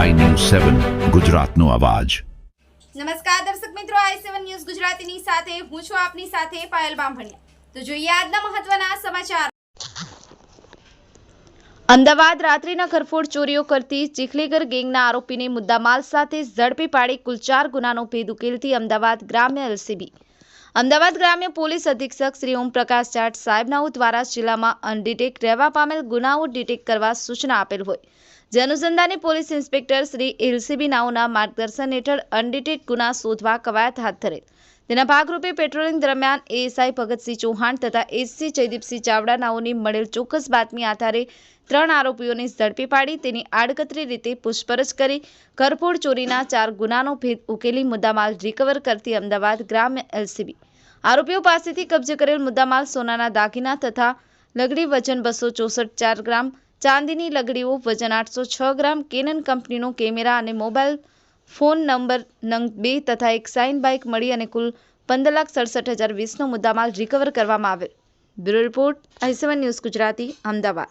સેવન ગુજરાતનો અવાજ. નમસ્કાર દર્શક મિત્રો આઈ સેવન ન્યૂઝ ગુજરાતીની સાથે હું છું આપની સાથે પાયલ બામભણિયા. તો જોઈએ આજના મહત્વના સમાચાર. અમદાવાદ રાત્રિના ઘરફોડ ચોરીઓ કરતી ચીખલીગર ગેંગના આરોપીને મુદ્દામાલ સાથે ઝડપી પાડી કુલ ચાર ગુનાનો ભેદ ઉકેલતી અમદાવાદ ગ્રામ્ય એલસીબી. અમદાવાદ ગ્રામ્ય પોલીસ અધિક્ષક શ્રી ઓમપ્રકાશ જાટ સાહેબના દ્વારા જિલ્લામાં અનડિટેક રહેવા પામેલ ગુનાઓ ડિટેક કરવા સૂચના આપેલ હોય. જે અનુસંધાને પોલીસ ઇન્સ્પેક્ટર શ્રી એલસીબી નાઓના માર્ગદર્શન હેઠળ અનડિટેક ગુના શોધવા કવાયત હાથ ધરેલ. તેના ભાગરૂપે પેટ્રોલિંગ દરમિયાન એએસઆઈ ભગતસિંહ ચૌહાણ તથા એસસી જયદીપસિંહ ચાવડા નાઓની મળેલ ચોક્કસ બાતમી આધારે ત્રણ આરોપીઓને ઝડપી પાડી તેની આડકતરી રીતે પૂછપરછ કરી ઘરફોડ ચોરીના ચાર ગુનાનો ભેદ ઉકેલી મુદ્દામાલ રિકવર કરતી અમદાવાદ ગ્રામ્ય એલસીબી. આરોપીઓ પાસેથી કબજે કરેલ મુદ્દામાલ સોનાના દાગીના તથા લગડી વજન બસો ચોસઠ ચાર ગ્રામ, ચાંદીની લગડીઓ વજન આઠસો છ ગ્રામ, કેનન કંપનીનો કેમેરા અને મોબાઈલ ફોન નંબર નંગ બે તથા એક સાઇન બાઇક મળી અને કુલ પંદર લાખ સડસઠ હજાર વીસનો મુદ્દામાલ રિકવર કરવામાં આવેલ. Bureau report I news Gujarati, Ahmedabad.